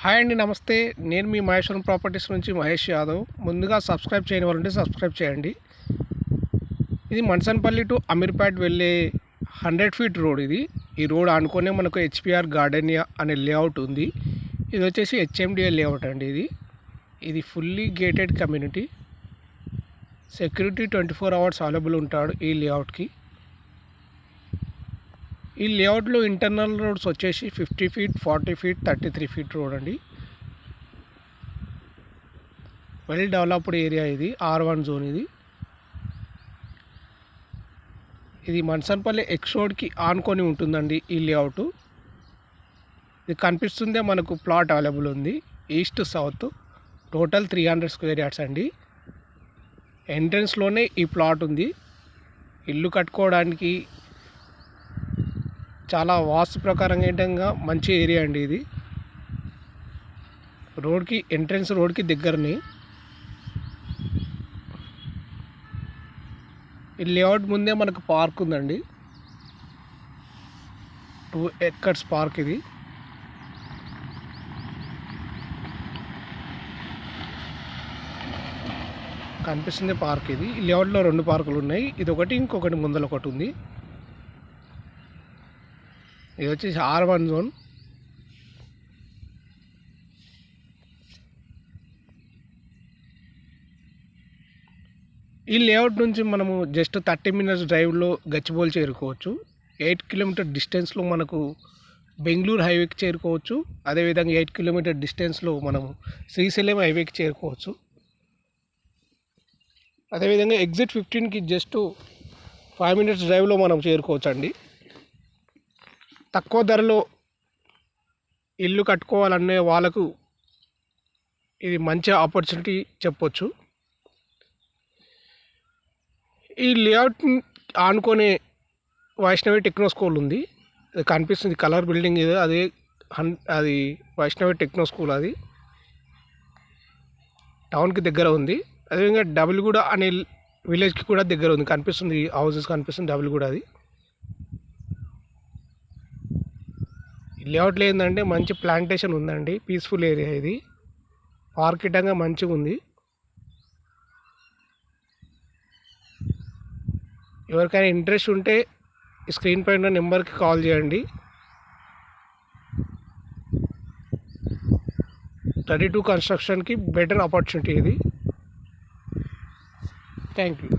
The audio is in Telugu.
హాయ్ అండి నమస్తే. నేను మీ మహేశ్వరం ప్రాపర్టీస్ నుంచి మహేష్ యాదవ్. ముందుగా సబ్స్క్రైబ్ చేయని వాళ్ళంటే సబ్స్క్రైబ్ చేయండి. ఇది మన్సన్పల్లి టు అమీర్పేట్ వెళ్ళే హండ్రెడ్ ఫీట్ రోడ్ ఇది. ఈ రోడ్ అనుకునే మనకు హెచ్పిఆర్ గార్డెనియా అనే లేఅవుట్ ఉంది. ఇది వచ్చేసి హెచ్ఎండిఏ లేఅవుట్ అండి ఇది. ఇది fully gated community. Security twenty four hours available ఉంటాడు ఈ లేఅవుట్కి. ఈ లేఅవుట్లో ఇంటర్నల్ రోడ్స్ వచ్చేసి fifty feet forty feet thirty three feet road అండి. వెల్ డెవలప్డ్ ఏరియా ఇది ఆర్ వన్ జోన్ ఇది. ఇది మన్సన్పల్లి ఎక్స్ రోడ్కి ఆనుకొని ఉంటుందండి ఈ లేఅవుట్. ఇది కనిపిస్తుందే మనకు ప్లాట్ అవైలబుల్ ఉంది east south. Total three hundred square yards అండి. ఎంట్రన్స్లోనే ఈ ప్లాట్ ఉంది. ఇల్లు కట్టుకోవడానికి చాలా వాస్తు ప్రకారం ఏంటంగా మంచి ఏరియా అండి ఇది. రోడ్కి ఎంట్రన్స్ రోడ్కి దగ్గరని. ఈ లేఅవుట్ ముందే మనకు పార్క్ ఉందండి. టూ ఎక్కర్స్ పార్క్ ఇది. కనిపిస్తుంది పార్క్ ఇది. ఈ లేఅవుట్లో రెండు పార్కులు ఉన్నాయి. ఇది ఒకటి ఇంకొకటి ముందర ఒకటి ఉంది. ఇది వచ్చేసి ఆర్ వన్ జోన్ ఈ లేఅవుట్ నుంచి మనము జస్ట్ థర్టీ మినిట్స్ డ్రైవ్లో గచ్చిబోల్ చేరుకోవచ్చు. ఎయిట్ కిలోమీటర్ డిస్టెన్స్లో మనకు బెంగళూరు హైవేకి చేరుకోవచ్చు. అదేవిధంగా ఎయిట్ కిలోమీటర్ డిస్టెన్స్లో మనము శ్రీశైలం హైవేకి చేరుకోవచ్చు. అదేవిధంగా ఎగ్జిట్ ఫిఫ్టీన్కి జస్ట్ ఫైవ్ మినిట్స్ డ్రైవ్లో మనం చేరుకోవచ్చు అండి తక్కువ ధరలో ఇల్లు కట్టుకోవాలనే వాళ్ళకు ఇది మంచి ఆపర్చునిటీ చెప్పొచ్చు. ఈ లేఅవుట్ ఆనుకునే వైష్ణవి టెక్నో స్కూల్ ఉంది. అది కనిపిస్తుంది. కలర్ బిల్డింగ్ ఇది అదే హన్ అది వైష్ణవి టెక్నో స్కూల్ అది టౌన్కి దగ్గర ఉంది. అదేవిధంగా డబుల్గూడ అనే విలేజ్కి కూడా దగ్గర ఉంది. కనిపిస్తుంది. హౌసెస్ కనిపిస్తుంది. డబుల్గూడ అది. లేఅవుట్లో ఏంటంటే మంచి ప్లాంటేషన్ ఉందండి. పీస్ఫుల్ ఏరియా ఇది. ఆర్కిటంగా మంచిగా ఉంది. ఎవరికైనా ఇంట్రెస్ట్ ఉంటే స్క్రీన్ పైన నెంబర్కి కాల్ చేయండి. థర్టీ టూ కన్స్ట్రక్షన్కి బెటర్ ఆపర్చునిటీ ఇది. Thank you.